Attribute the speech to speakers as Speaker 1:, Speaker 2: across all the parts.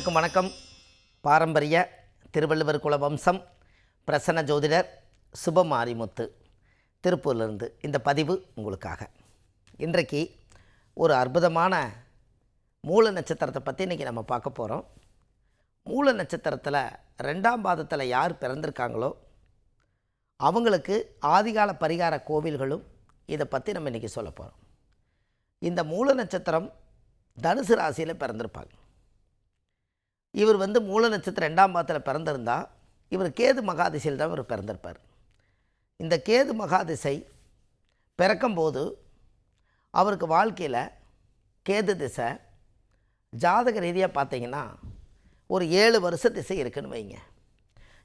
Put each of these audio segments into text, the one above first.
Speaker 1: அனைவருக்கும் வணக்கம். பாரம்பரிய திருவள்ளுவர் குல வம்சம் பிரசன்ன ஜோதிடர் சுபமாரிமுத்து திருப்பூர்லேருந்து இந்த பதிவு உங்களுக்காக. இன்றைக்கு ஒரு அற்புதமான மூல நட்சத்திரத்தை பற்றி இன்றைக்கி நம்ம பார்க்க போகிறோம் மூல நட்சத்திரத்தில் ரெண்டாம் பாதத்தில் யார் பிறந்திருக்காங்களோ அவங்களுக்கு ஆதிகால பரிகார கோவில்களும் இதை பற்றி நம்ம இன்றைக்கி சொல்ல போகிறோம் இந்த மூல நட்சத்திரம் தனுசு ராசியில் பிறந்திருப்பாங்க. இவர் வந்து மூல நட்சத்திரம் ரெண்டாம் பாதத்தில் பிறந்திருந்தால் இவர் கேது மகாதிசையில் தான் இவர் பிறந்திருப்பார். இந்த கேது மகாதிசை பிறக்கும்போது அவருக்கு வாழ்க்கையில் கேது திசை ஜாதக ரீதியாக பார்த்தீங்கன்னா ஒரு ஏழு வருஷ திசை இருக்குன்னு வைங்க.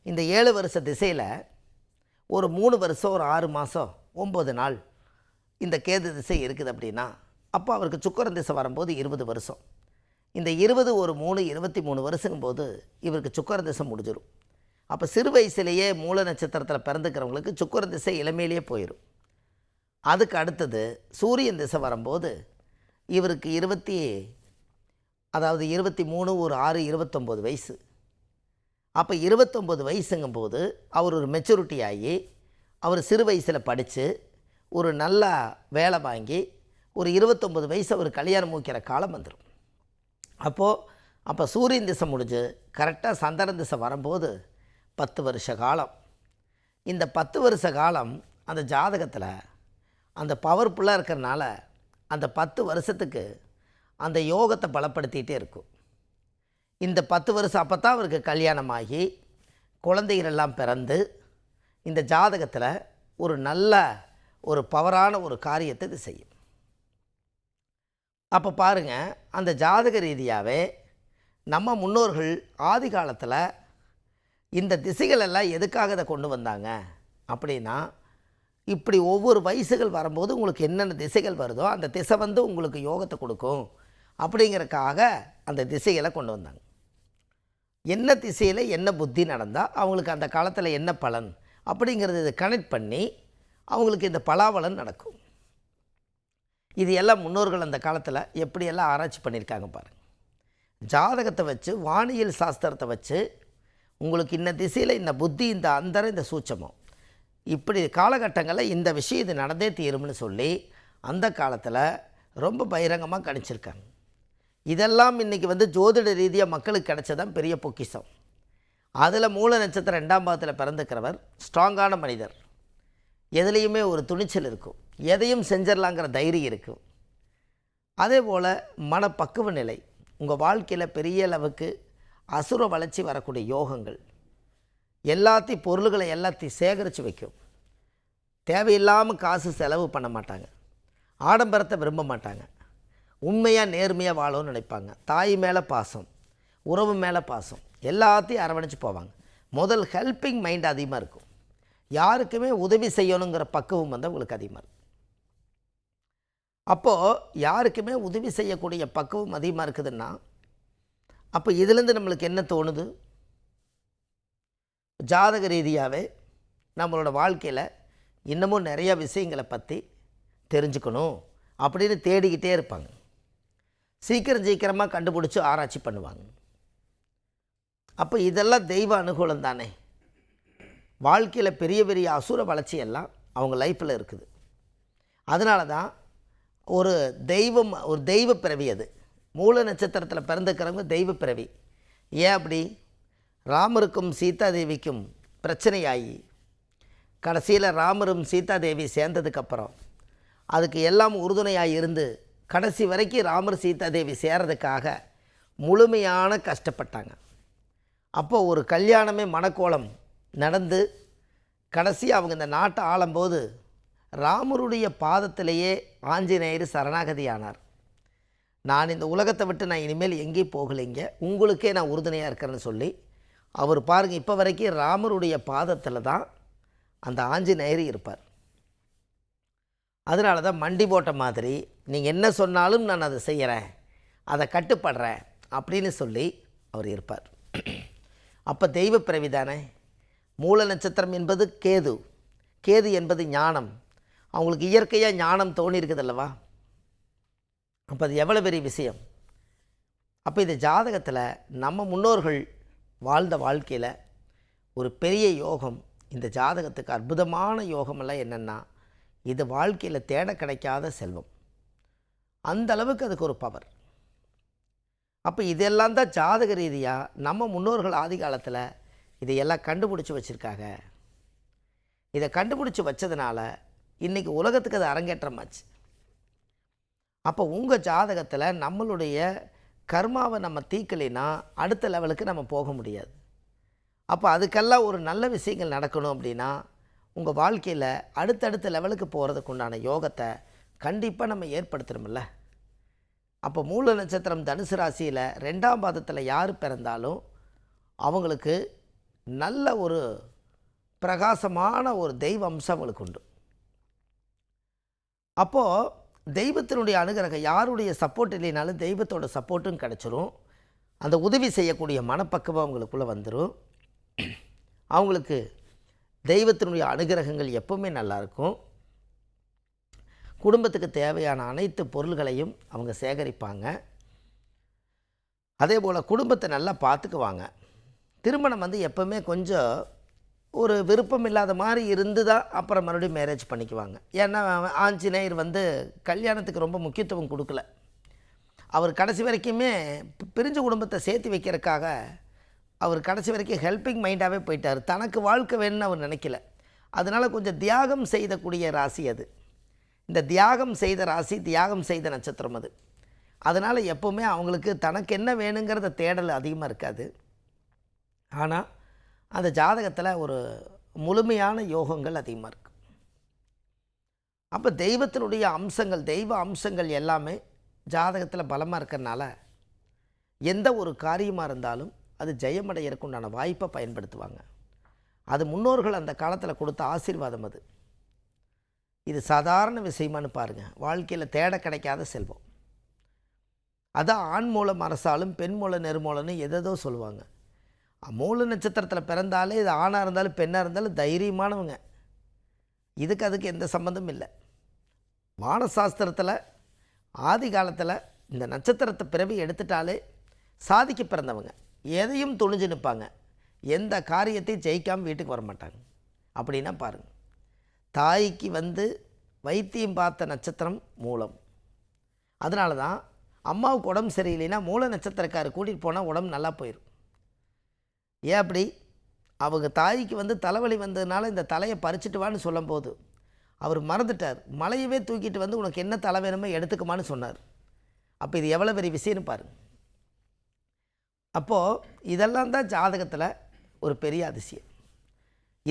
Speaker 1: இந்த ஏழு வருஷ திசையில் ஒரு மூணு வருஷம் ஒரு ஆறு மாதம் ஒம்பது நாள் இந்த கேது திசை இருக்குது அப்படின்னா அப்போ அவருக்கு சுக்கரன் திசை வரும்போது இருபது வருஷம். இந்த இருபது ஒரு மூணு இருபத்தி மூணு வருஷங்கும் போது இவருக்கு சுக்கர திசை முடிஞ்சிடும் அப்போ சிறு வயசுலேயே மூல நட்சத்திரத்தில் பிறந்துக்கிறவங்களுக்கு சுக்கர திசை இளமையிலேயே போயிடும் அதுக்கு அடுத்தது சூரியன் திசை வரும்போது இவருக்கு இருபத்தி அதாவது இருபத்தி மூணு ஒரு ஆறு இருபத்தொம்போது வயசு. அப்போ இருபத்தொம்போது வயசுங்கும்போது அவர் ஒரு மெச்சூரிட்டி ஆகி அவர் சிறு வயசில் படித்து ஒரு நல்ல வேலை வாங்கி ஒரு இருபத்தொம்பது வயசு அவர் கல்யாணம் மூக்கிற காலம் வந்துடும் அப்போது அப்போ சூரியன் திசை முடிஞ்சு கரெக்டாக சந்திரன் திசை வரும்போது பத்து வருஷ காலம். இந்த பத்து வருஷ காலம் அந்த ஜாதகத்தில் அந்த பவர்ஃபுல்லாக இருக்கிறனால அந்த பத்து வருஷத்துக்கு அந்த யோகத்தை பலப்படுத்திகிட்டே இருக்கும். இந்த பத்து வருஷம் அப்போ தான் அவருக்கு கல்யாணமாகி குழந்தைகள் எல்லாம் பிறந்து இந்த ஜாதகத்தில் ஒரு நல்ல ஒரு பவரான ஒரு காரியத்தை இது செய்யும். அப்போ பாருங்கள் அந்த ஜாதக ரீதியாகவே நம்ம முன்னோர்கள் ஆதி காலத்தில் இந்த திசைகளெல்லாம் எதுக்காக இதை கொண்டு வந்தாங்க? அப்படின்னா இப்படி ஒவ்வொரு வயசுகள் வரும்போது உங்களுக்கு என்னென்ன திசைகள் வருதோ அந்த திசை வந்து உங்களுக்கு யோகத்தை கொடுக்கும் அப்படிங்கிறதுக்காக அந்த திசைகளை கொண்டு வந்தாங்க. என்ன திசையில் என்ன புத்தி நடந்தால் அவங்களுக்கு அந்த காலத்தில் என்ன பலன் அப்படிங்கிறத இதை கனெக்ட் பண்ணி அவங்களுக்கு இந்த பலாபலன் நடக்கும். இது எல்லாம் முன்னோர்கள் அந்த காலத்தில் எப்படியெல்லாம் ஆராய்ச்சி பண்ணியிருக்காங்க பாருங்கள் ஜாதகத்தை வச்சு வானியல் சாஸ்திரத்தை வச்சு உங்களுக்கு இந்த திசையில் இந்த புத்தி இந்த அந்தரம் இந்த சூட்சமம். இப்படி காலகட்டங்களில் இந்த விஷயம் இது நடந்தே தீரும்னு சொல்லி அந்த காலத்தில் ரொம்ப பகிரங்கமாக கணிச்சிருக்காங்க. இதெல்லாம் இன்றைக்கி வந்து ஜோதிட ரீதியாக மக்களுக்கு கிடைச்சதான் பெரிய பொக்கிஷம். அதில் மூல நட்சத்திரம் ரெண்டாம் பாதத்தில் பிறந்துக்கிறவர் ஸ்ட்ராங்கான மனிதர். எதுலேயுமே ஒரு துணிச்சல் இருக்கும். எதையும் செஞ்சிடலாங்கிற தைரியம் இருக்கும் அதே போல் மனப்பக்குவ நிலை உங்கள் வாழ்க்கையில் பெரிய அளவுக்கு அசுர வளர்ச்சி வரக்கூடிய யோகங்கள் எல்லாத்தையும் பொருள்களை எல்லாத்தையும் சேகரித்து வைக்கும். தேவையில்லாமல் காசு செலவு பண்ண மாட்டாங்க. ஆடம்பரத்தை விரும்ப மாட்டாங்க. உண்மையாக நேர்மையாக வாழணும்னு நினைப்பாங்க. தாய் மேலே பாசம் உறவு மேலே பாசம் எல்லாத்தையும் அரவணைச்சு போவாங்க. முதல் ஹெல்பிங் மைண்ட் அதிகமாக இருக்கும். யாருக்குமே உதவி செய்யணுங்கிற பக்குவம் வந்து உங்களுக்கு அதிகமாக இருக்கும். அப்போது யாருக்குமே உதவி செய்யக்கூடிய பக்குவம் அதிகமாக இருக்குதுன்னா அப்போ இதுலேருந்து நம்மளுக்கு என்ன தோணுது? ஜாதக ரீதியாகவே நம்மளோட வாழ்க்கையில் இன்னமும் நிறையா விஷயங்களை பற்றி தெரிஞ்சுக்கணும் அப்படின்னு தேடிக்கிட்டே இருப்பாங்க. சீக்கிரம் சீக்கிரமாக கண்டுபிடிச்சி ஆராய்ச்சி பண்ணுவாங்க. அப்போ இதெல்லாம் தெய்வ அனுகூலம் தானே. வாழ்க்கையில் பெரிய பெரிய அசுர வளர்ச்சி எல்லாம் அவங்க லைஃப்பில் இருக்குது. அதனால தான் ஒரு தெய்வம் ஒரு தெய்வ பிறவி அது. மூல நட்சத்திரத்தில் பிறந்துக்கிறவங்க தெய்வ பிறவி. ஏன் அப்படி? ராமருக்கும் சீதாதேவிக்கும் பிரச்சனையாகி கடைசியில் ராமரும் சீதாதேவி சேர்ந்ததுக்கப்புறம் அதுக்கு எல்லாம் உறுதுணையாக இருந்து கடைசி வரைக்கும் ராமர் சீதாதேவி சேர்றதுக்காக முழுமையான கஷ்டப்பட்டாங்க. அப்போ ஒரு கல்யாணமே மணக்கோலம் நடந்து கடைசி அவங்க இந்த நாட்டை ஆளும்போது ராமருடைய பாதத்திலேயே ஆஞ்சநேயர் சரணாகதி ஆனார் நான் இந்த உலகத்தை விட்டு நான் இனிமேல் எங்கேயும் போகலைங்க? உங்களுக்கே நான் உறுதுணையாக இருக்கிறேன்னு சொல்லி அவர் பாருங்கள் இப்போ வரைக்கும் ராமருடைய பாதத்தில் தான் அந்த ஆஞ்சநேயர் இருப்பார். அதனால தான் மண்டி போட்ட மாதிரி நீங்கள் என்ன சொன்னாலும் நான் அதை செய்கிறேன் அதை கட்டுப்படுறேன் அப்படின்னு சொல்லி அவர் இருப்பார். அப்போ தெய்வ பிறவி தானே மூல நட்சத்திரம் என்பது கேது. கேது என்பது ஞானம். அவங்களுக்கு இயற்கையாக ஞானம் தோணி இருக்குது அல்லவா அப்போ அது எவ்வளோ பெரிய விஷயம்? அப்போ இந்த ஜாதகத்தில் நம்ம முன்னோர்கள் வாழ்ந்த வாழ்க்கையில் ஒரு பெரிய யோகம் இந்த ஜாதகத்துக்கு அற்புதமான யோகமெல்லாம் என்னென்னா இது வாழ்க்கையில் தேட கிடைக்காத செல்வம். அந்த அளவுக்கு அதுக்கு ஒரு பவர் அப்போ இதெல்லாம் தான் ஜாதக ரீதியாக நம்ம முன்னோர்கள் ஆதி காலத்தில் இதையெல்லாம் கண்டுபிடிச்சி வச்சுருக்காங்க. இதை கண்டுபிடிச்சி வச்சதுனால இன்றைக்கி உலகத்துக்கு அது அரங்கேற்றமாச்சு. அப்போ உங்கள் ஜாதகத்தில் நம்மளுடைய கர்மாவை நம்ம தீக்கலைன்னா அடுத்த லெவலுக்கு நம்ம போக முடியாது. அப்போ அதுக்கெல்லாம் ஒரு நல்ல விஷயங்கள் நடக்கணும் அப்படின்னா உங்கள் வாழ்க்கையில் அடுத்தடுத்த லெவலுக்கு போகிறதுக்கு உண்டான யோகத்தை கண்டிப்பாக நம்ம ஏற்படுத்தணுமில்ல அப்போ மூல நட்சத்திரம் தனுசு ராசியில் ரெண்டாம் பாதத்தில் யார் பிறந்தாலும் அவங்களுக்கு நல்ல ஒரு பிரகாசமான ஒரு தெய்வ அம்சம் அவங்களுக்கு உண்டு. அப்போது தெய்வத்தினுடைய அனுகிரகம் யாருடைய சப்போர்ட் இல்லைனாலும் தெய்வத்தோட சப்போர்ட்டும் கிடச்சிரும். அந்த உதவி செய்யக்கூடிய மனப்பக்குவம் அவங்களுக்குள்ளே வந்துடும் அவங்களுக்கு தெய்வத்தினுடைய அனுகிரகங்கள் எப்பவுமே நல்லாயிருக்கும் குடும்பத்துக்கு தேவையான அனைத்து பொருள்களையும் அவங்க சேகரிப்பாங்க. அதே போல் குடும்பத்தை நல்லா பார்த்துக்குவாங்க திருமணம் வந்து எப்போவுமே கொஞ்சம் ஒரு விருப்பம் இல்லாத மாதிரி இருந்து தான் அப்புறம் மறுபடியும் மேரேஜ் பண்ணிக்குவாங்க. ஏன்னா ஆஞ்சநேயர் வந்து கல்யாணத்துக்கு ரொம்ப முக்கியத்துவம் கொடுக்கல. அவர் கடைசி வரைக்குமே பிரிஞ்ச குடும்பத்தை சேர்த்து வைக்கிறதுக்காக அவர் கடைசி வரைக்கும் ஹெல்பிங் மைண்டாகவே போயிட்டார். தனக்கு வாழ்க்கை வேணும்னு அவர் நினைக்கல. அதனால் கொஞ்சம் தியாகம் செய்தக்கூடிய ராசி அது. இந்த தியாகம் செய்த ராசி தியாகம் செய்த நட்சத்திரம் அது. அதனால் எப்போவுமே அவங்களுக்கு தனக்கு என்ன வேணுங்கிறத தேடல் அதிகமாக இருக்காது. ஆனால் அந்த ஜாதகத்தில் ஒரு முழுமையான யோகங்கள் அதிகமாக இருக்குது அப்போ தெய்வத்தினுடைய அம்சங்கள் தெய்வ அம்சங்கள் எல்லாமே ஜாதகத்தில் பலமாக இருக்கிறனால எந்த ஒரு காரியமாக இருந்தாலும் அது ஜெயமடையறதுக்கு உண்டான வாய்ப்பை பயன்படுத்துவாங்க. அது முன்னோர்கள் அந்த காலத்தில் கொடுத்த ஆசீர்வாதம் அது. இது சாதாரண விஷயமான்னு பாருங்கள் வாழ்க்கையில் தேட கிடைக்காத செல்வம். அதான் ஆண் மூலம் அரசாலும் பெண் மூலம் நெருமூலன்னு எதேதோ சொல்லுவாங்க. மூல நட்சத்திரத்தில் பிறந்தாலே இது ஆணாக இருந்தாலும் பெண்ணாக இருந்தாலும் தைரியமானவங்க. இதுக்கு அதுக்கு எந்த சம்மந்தமும் இல்லை. வானசாஸ்திரத்தில் ஆதி காலத்தில் இந்த நட்சத்திரத்தை பிறவி எடுத்துட்டாலே சாதிக்க பிறந்தவங்க. எதையும் துணிஞ்சு நிற்பாங்க எந்த காரியத்தையும் ஜெயிக்காமல் வீட்டுக்கு வர மாட்டாங்க அப்படின்னா பாருங்கள் தாய்க்கு வந்து வைத்தியம் பார்த்த நட்சத்திரம் மூலம். அதனால தான் அம்மாவுக்கு உடம்பு சரியில்லைன்னா மூல நட்சத்திரக்காரர் கூட்டிகிட்டு போனால் உடம்பு நல்லா போயிடும் ஏன் அப்படி? அவங்க தாய்க்கு வந்து தலைவலி வந்ததுனால இந்த தலையை பறிச்சிட்டு வான்னு சொல்லும்போது அவர் மறந்துட்டார். மலையவே தூக்கிட்டு வந்து உனக்கு என்ன தலை வேணுமோ எடுத்துக்குமான்னு சொன்னார். அப்போ இது எவ்வளோ பெரிய விஷயம்னு பாருங்க. அப்போது இதெல்லாம் தான் ஜாதகத்தில் ஒரு பெரிய அதிசயம்.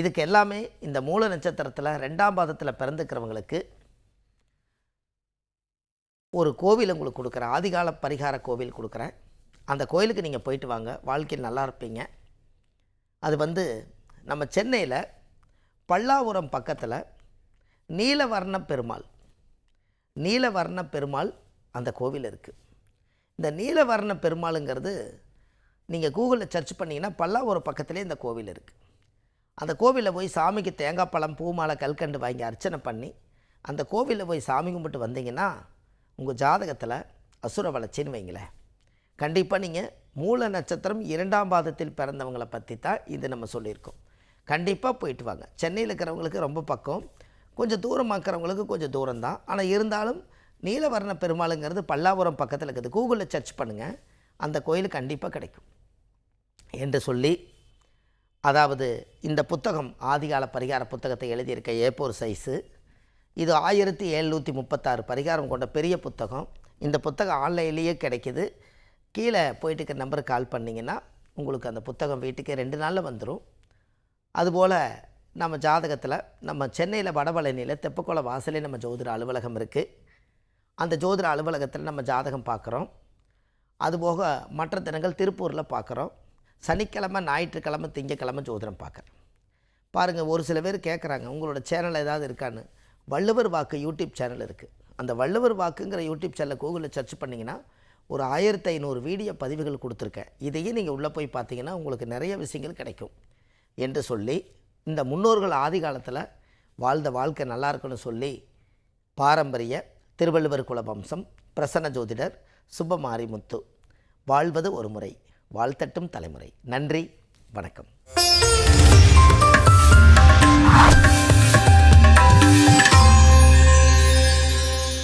Speaker 1: இதுக்கு எல்லாமே இந்த மூல நட்சத்திரத்தில் ரெண்டாம் பாதத்தில் பிறந்துக்கிறவங்களுக்கு ஒரு கோவில் உங்களுக்கு கொடுக்குறேன். ஆதிகால பரிகார கோவில் கொடுக்குறேன். அந்த கோயிலுக்கு நீங்கள் போயிட்டு வாங்க. வாழ்க்கையில் நல்லா இருப்பீங்க. அது வந்து நம்ம சென்னையில் பல்லாவரம் பக்கத்தில் நீலவர்ண பெருமாள். நீலவர்ண பெருமாள் அந்த கோவில் இருக்குது இந்த நீலவர்ண பெருமாளுங்கிறது நீங்கள் கூகுளில் சர்ச் பண்ணிங்கன்னா பல்லாவரம் பக்கத்துலேயே இந்த கோவில் இருக்குது அந்த கோவிலில் போய் சாமிக்கு தேங்காய் பழம் பூமாலை கல்கண்டு வாங்கி அர்ச்சனை பண்ணி அந்த கோவிலில் போய் சாமி கும்பிட்டு வந்தீங்கன்னா உங்கள் ஜாதகத்தில் அசுர வளர்ச்சின்னு வைங்களேன். கண்டிப்பாக நீங்கள் மூல நட்சத்திரம் இரண்டாம் பாதத்தில் பிறந்தவங்களை பற்றி தான் இது நம்ம சொல்லியிருக்கோம். கண்டிப்பாக போயிட்டு வாங்க. சென்னையில் இருக்கிறவங்களுக்கு ரொம்ப பக்கம். கொஞ்சம் தூரமாக இருக்கிறவங்களுக்கு கொஞ்சம் தூரம் தான். ஆனால் இருந்தாலும் நீலவர்ண பெருமாளுங்கிறது பல்லாபுரம் பக்கத்தில் இருக்குது. கூகுளில் சர்ச் பண்ணுங்கள் அந்த கோயில் கண்டிப்பாக கிடைக்கும். என்று சொல்லி அதாவது இந்த புத்தகம் ஆதிகால பரிகார புத்தகத்தை எழுதியிருக்க ஏப்போர் சைஸு இது ஆயிரத்தி எழுநூற்றி முப்பத்தாறு பரிகாரம் கொண்ட பெரிய புத்தகம். இந்த புத்தகம் ஆன்லைன்லேயே கிடைக்கிது. கீழே போயிட்டு இருக்க நம்பருக்கு கால் பண்ணிங்கன்னா உங்களுக்கு அந்த புத்தகம் வீட்டுக்கே ரெண்டு நாளில் வந்துடும் அதுபோல் நம்ம ஜாதகத்தில் நம்ம சென்னையில் வடபழனியில் தெப்பக்குள வாசலே நம்ம ஜோதிட அலுவலகம் இருக்குது அந்த ஜோதிட அலுவலகத்தில் நம்ம ஜாதகம் பார்க்குறோம் அதுபோக மற்ற தினங்கள் திருப்பூரில் பார்க்குறோம் சனிக்கிழமை ஞாயிற்றுக்கிழமை திங்கக்கிழமை ஜோதிடம் பார்க்குறேன் பாருங்கள் ஒரு சில பேர் கேட்குறாங்க உங்களோட சேனல் ஏதாவது இருக்கான்னு. வள்ளுவர் வாக்கு யூடியூப் சேனல் இருக்குது அந்த வள்ளுவர் வாக்குங்கிற யூடியூப் சேனலை கூகுளில் சர்ச் பண்ணிங்கன்னா ஒரு ஆயிரத்தி ஐநூறு வீடியோ பதிவுகள் கொடுத்துருக்கேன். இதையே நீங்கள் உள்ளே போய் பார்த்தீங்கன்னா உங்களுக்கு நிறைய விஷயங்கள் கிடைக்கும். என்று சொல்லி இந்த முன்னோர்கள் ஆதி காலத்தில் வாழ்ந்த வாழ்க்கை நல்லா இருக்குன்னு சொல்லி பாரம்பரிய திருவள்ளுவர் குல வம்சம் பிரசன்ன ஜோதிடர் சுப்பமாரிமுத்து வாழ்வது ஒரு முறை வாழ்த்தட்டும் தலைமுறை. நன்றி வணக்கம்.